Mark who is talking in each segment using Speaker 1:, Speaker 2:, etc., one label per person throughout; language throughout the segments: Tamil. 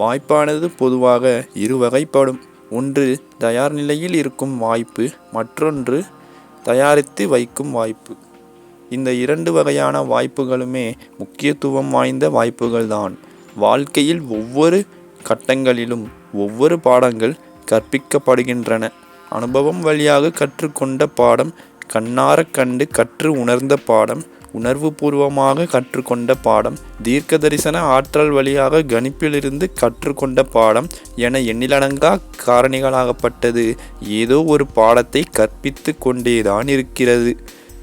Speaker 1: வாய்ப்பானது பொதுவாக இரு வகைப்படும். ஒன்று தயார் நிலையில் இருக்கும் வாய்ப்பு மற்றொன்று தயாரித்து வைக்கும் வாய்ப்பு. இந்த இரண்டு வகையான வாய்ப்புகளுமே முக்கியத்துவம் வாய்ந்த வாய்ப்புகள்தான். வாழ்க்கையில் ஒவ்வொரு கட்டங்களிலும் ஒவ்வொரு பாடங்கள் கற்பிக்கப்படுகின்றன. அனுபவம் வழியாக கற்றுக்கொண்ட பாடம் கண்ணாரக் கண்டு கற்று உணர்ந்த பாடம் உணர்வுபூர்வமாக கற்றுக்கொண்ட பாடம். தீர்க்க தரிசன ஆற்றல் வழியாக கணிப்பிலிருந்து கற்றுக்கொண்ட பாடம் என எண்ணிலடங்கா காரணிகளாகப்பட்டது. ஏதோ ஒரு பாடத்தை கற்பித்து கொண்டேதான் இருக்கிறது.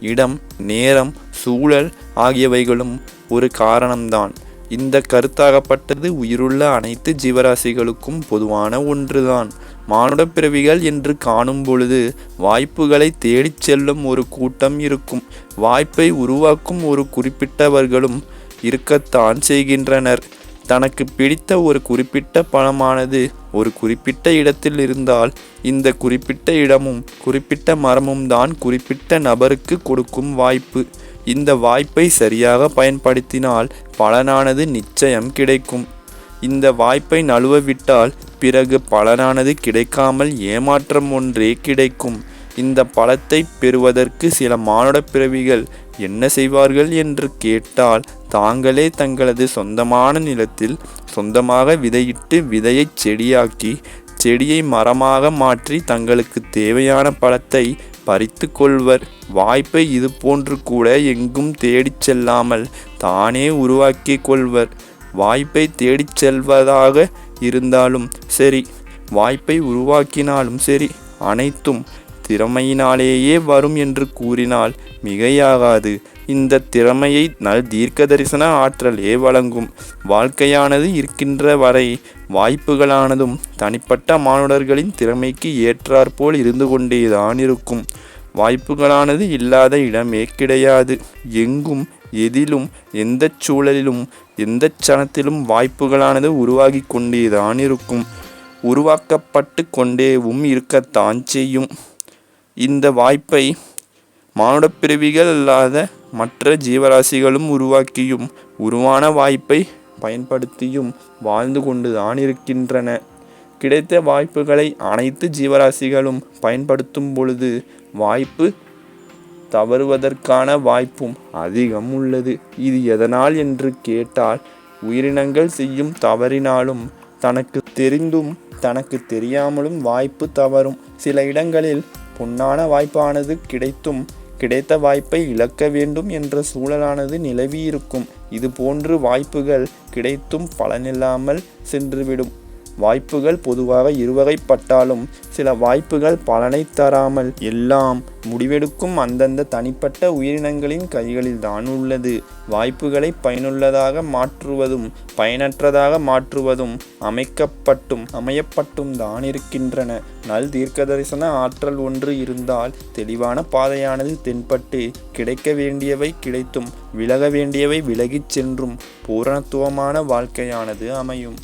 Speaker 1: இடம் நேரம் சூழல் ஆகியவைகளும் ஒரு காரணம்தான். இந்த கருத்தாகப்பட்டது உயிருள்ள அனைத்து ஜீவராசிகளுக்கும் பொதுவான ஒன்றுதான். மானுட பிறவிகள் என்று காணும் பொழுது வாய்ப்புகளை தேடிச் செல்லும் ஒரு கூட்டம் இருக்கும். வாய்ப்பை உருவாக்கும் ஒரு குறிப்பிட்டவர்களும் இருக்கத்தான் செய்கின்றனர். தனக்கு பிடித்த ஒரு குறிப்பிட்ட பணமானது ஒரு குறிப்பிட்ட இடத்தில் இருந்தால் இந்த குறிப்பிட்ட இடமும் குறிப்பிட்ட மரமும் தான் குறிப்பிட்ட நபருக்கு கொடுக்கும் வாய்ப்பு. இந்த வாய்ப்பை சரியாக பயன்படுத்தினால் பலனானது நிச்சயம் கிடைக்கும். இந்த வாய்ப்பை நழுவ விட்டால் பிறகு பலனானது கிடைக்காமல் ஏமாற்றம் ஒன்றே கிடைக்கும். இந்த பழத்தை பெறுவதற்கு சில மானுட பிறவிகள் என்ன செய்வார்கள் என்று கேட்டால் தாங்களே தங்களது சொந்தமான நிலத்தில் சொந்தமாக விதையிட்டு விதையைச் செடியாக்கி செடியை மரமாக மாற்றி தங்களுக்கு தேவையான பழத்தை பறித்து கொள்வர் வாய்ப்பை இதுபோன்று கூட எங்கும் தேடிச் செல்லாமல் தானே உருவாக்கி கொள்வர். வாய்ப்பை தேடிச் செல்வதாக இருந்தாலும் சரி வாய்ப்பை உருவாக்கினாலும் சரி அனைத்தும் திறமையினாலேயே வரும் என்று கூறினால் மிகையாகாது. இந்த திறமையை நல் தீர்க்க தரிசன ஆற்றலே வழங்கும். வாழ்க்கையானது இருக்கின்ற வரை வாய்ப்புகளானதும் தனிப்பட்ட மானுடர்களின் திறமைக்கு ஏற்றாற்போல் இருந்து கொண்டேதான் இருக்கும். வாய்ப்புகளானது இல்லாத இடமே கிடையாது. எங்கும் எதிலும் எந்த சூழலிலும் எந்த சனத்திலும் வாய்ப்புகளானது உருவாகி கொண்டேதான் இருக்கும். உருவாக்கப்பட்டு கொண்டேவும் இருக்கத்தான் செய்யும். இந்த வாய்ப்பை மானுடப்பிறவிகள் அல்லாத மற்ற ஜீவராசிகளும் உருவாக்கியும் உருவான வாய்ப்பை பயன்படுத்தியும் வாழ்ந்து கொண்டுதான் இருக்கின்றன. கிடைத்த வாய்ப்புகளை அனைத்து ஜீவராசிகளும் பயன்படுத்தும் பொழுது வாய்ப்பு தவறுவதற்கான வாய்ப்பும் அதிகம் உள்ளது. இது எதனால் என்று கேட்டால் உயிரினங்கள் செய்யும் தவறினாலும் தனக்கு தெரிந்தும் தனக்கு தெரியாமலும் வாய்ப்பு தவறும். சில இடங்களில் பொன்னான வாய்ப்பானது கிடைத்தும் கிடைத்த வாய்ப்பை இழக்க வேண்டும் என்ற சூழலானது நிலவியிருக்கும். இது போன்று வாய்ப்புகள் கிடைத்தும் பலனில்லாமல் சென்றுவிடும். வாய்ப்புகள் பொதுவாக இருவகைப்பட்டாலும் சில வாய்ப்புகள் பலனை தராமல் எல்லாம் முடிவெடுக்கும் அந்தந்த தனிப்பட்ட உயிரினங்களின் கைகளில் தான் உள்ளது. வாய்ப்புகளை பயனுள்ளதாக மாற்றுவதும் பயனற்றதாக மாற்றுவதும் அமைக்கப்பட்டும் அமையப்பட்டும் தான் இருக்கின்றன. நல் தீர்க்க தரிசன ஆற்றல் ஒன்று இருந்தால் தெளிவான பாதையானது தென்பட்டு கிடைக்க வேண்டியவை கிடைத்தும் விலக வேண்டியவை விலகிச் சென்றும் பூரணத்துவமான வாழ்க்கையானது அமையும்.